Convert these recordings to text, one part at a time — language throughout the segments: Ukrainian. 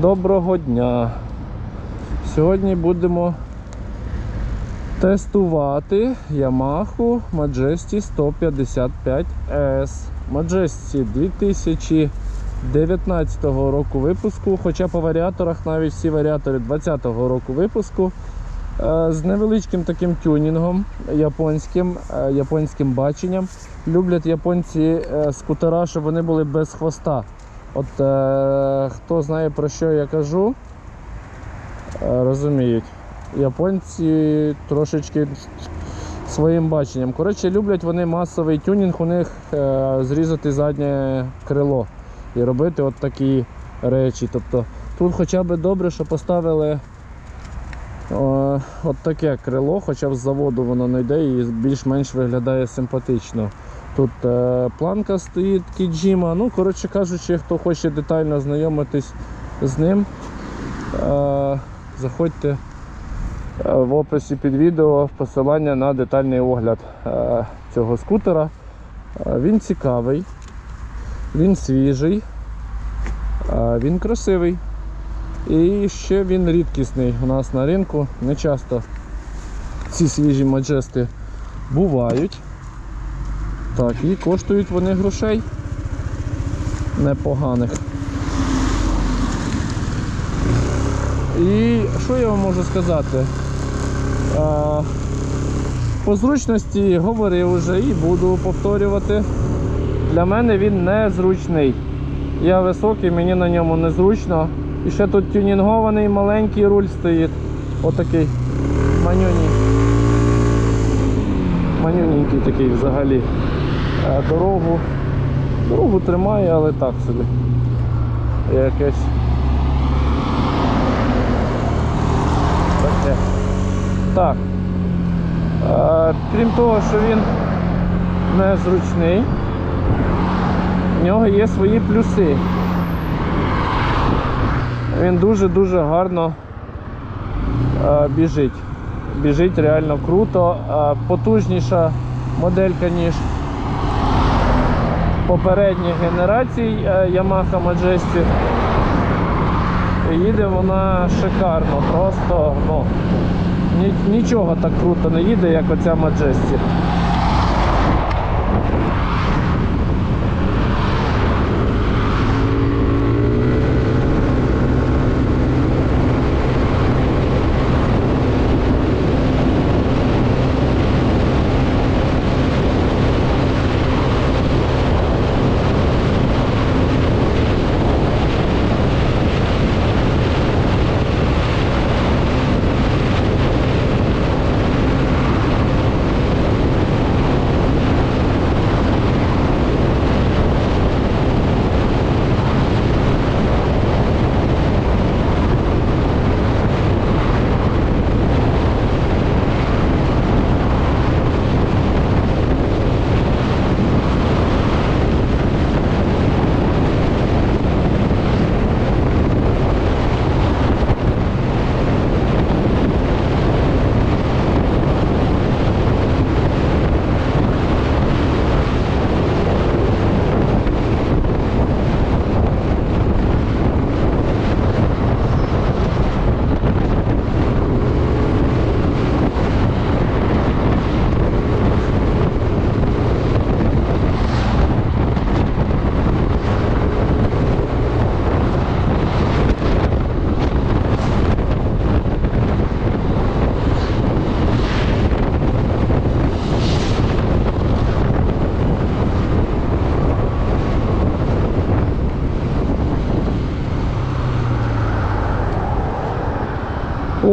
Доброго дня. Сьогодні будемо тестувати Yamaha Majesty 155S. Majesty 2019 року випуску, хоча по варіаторах навіть всі варіатори 2020 року випуску. Е, З невеличким таким тюнінгом японським, е, японським баченням. Люблять японці е, скутера, щоб вони були без хвоста. От е, хто знає про що я кажу, е, розуміють. Японці трошечки своїм баченням. Коротше, люблять вони масовий тюнінг, у них е, зрізати заднє крило і робити от такі речі. Тобто тут хоча б добре, що поставили о, от таке крило, хоча б з заводу воно не йде і більш-менш виглядає симпатично. Тут е, планка стоїть Кіджіма. Ну, коротше кажучи, хто хоче детально знайомитись з ним, е, заходьте е, в описі під відео посилання на детальний огляд цього скутера. Він цікавий, він свіжий, він красивий. І ще він рідкісний у нас на ринку. Не часто ці свіжі маджести бувають. Так, і коштують вони грошей непоганих. І що я вам можу сказати? А, по зручності говорив вже і буду повторювати. Для мене він незручний. Я високий, мені на ньому незручно. І ще тут тюнінгований маленький руль стоїть. Отакий манюній. Манюненький такий взагалі. Е, Дорогу. Дорогу тримає, але так собі. Якесь. Таке. Так. Е, Крім того, що він незручний, в нього є свої плюси. Він дуже-дуже гарно е, біжить. Біжить реально круто. Потужніша моделька, ніж попередніх генерацій е, Yamaha Majestic. Їде вона шикарно, просто ну, нічого так круто не їде, як оця Majesty.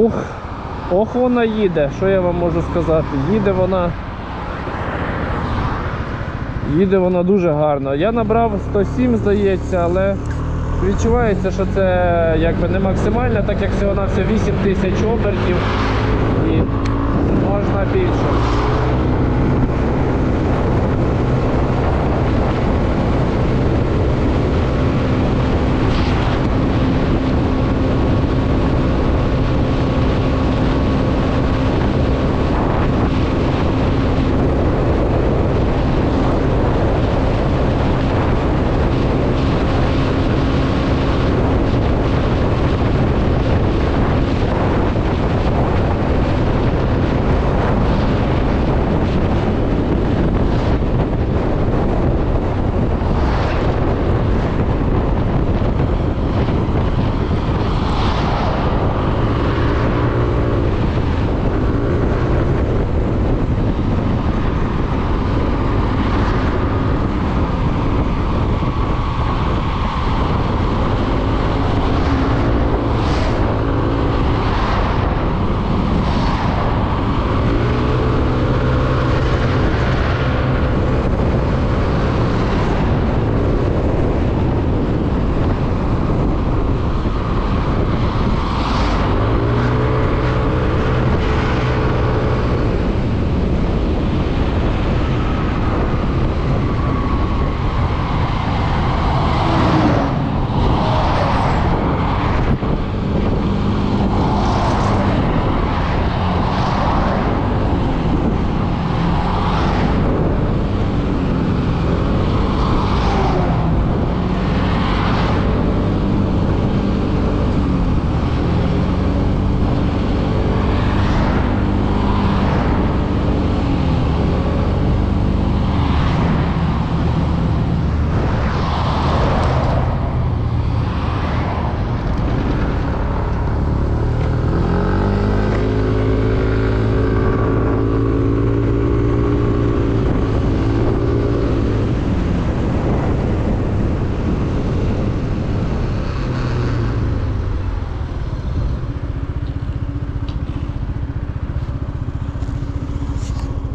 Ох, ох вона їде, що я вам можу сказати. Їде вона. Їде вона дуже гарно. Я набрав 107, здається, але відчувається, що це якби не максимально, так як всього на все 8 тисяч обертів і можна більше.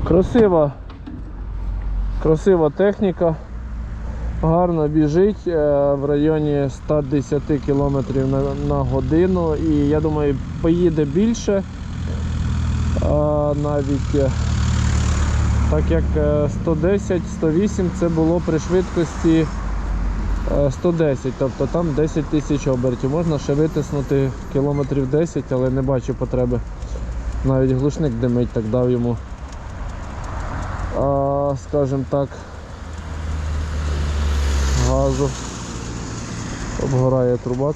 Красива, красива техніка. Гарно біжить е, в районі 110 км на, на годину і я думаю поїде більше. А, навіть е, так як е, 110-108 це було при швидкості е, 110, тобто там 10 тисяч обертів. Можна ще витиснути кілометрів 10, але не бачу потреби. Навіть глушник димить, так дав йому, скажімо так, газу. Обгорає труба.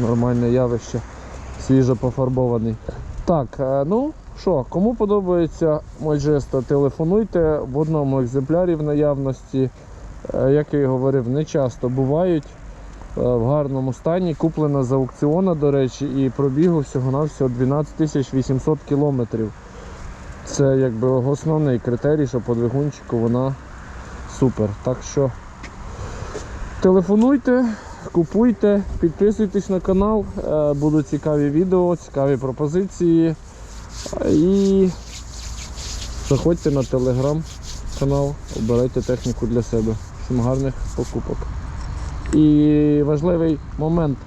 Нормальне явище. Свіжо пофарбований. Так, е, ну що, кому подобається Моджесто, телефонуйте в одному екземплярі в наявності. Е, Як я і говорив, не часто бувають е, в гарному стані. Куплена з аукціона, до речі, і пробігу всього-навсього 12 800 кілометрів. Це якби основний критерій, що по двигунчику вона супер. Так що телефонуйте, купуйте, підписуйтесь на канал, е, будуть цікаві відео, цікаві пропозиції. І заходьте на телеграм-канал, обирайте техніку для себе. Всім гарних покупок. І важливий момент.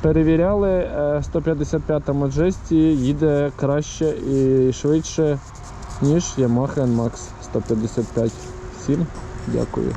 Перевіряли, е, 155 Majesty їде краще і швидше, ніж Yamaha NMAX 155. Всім дякую.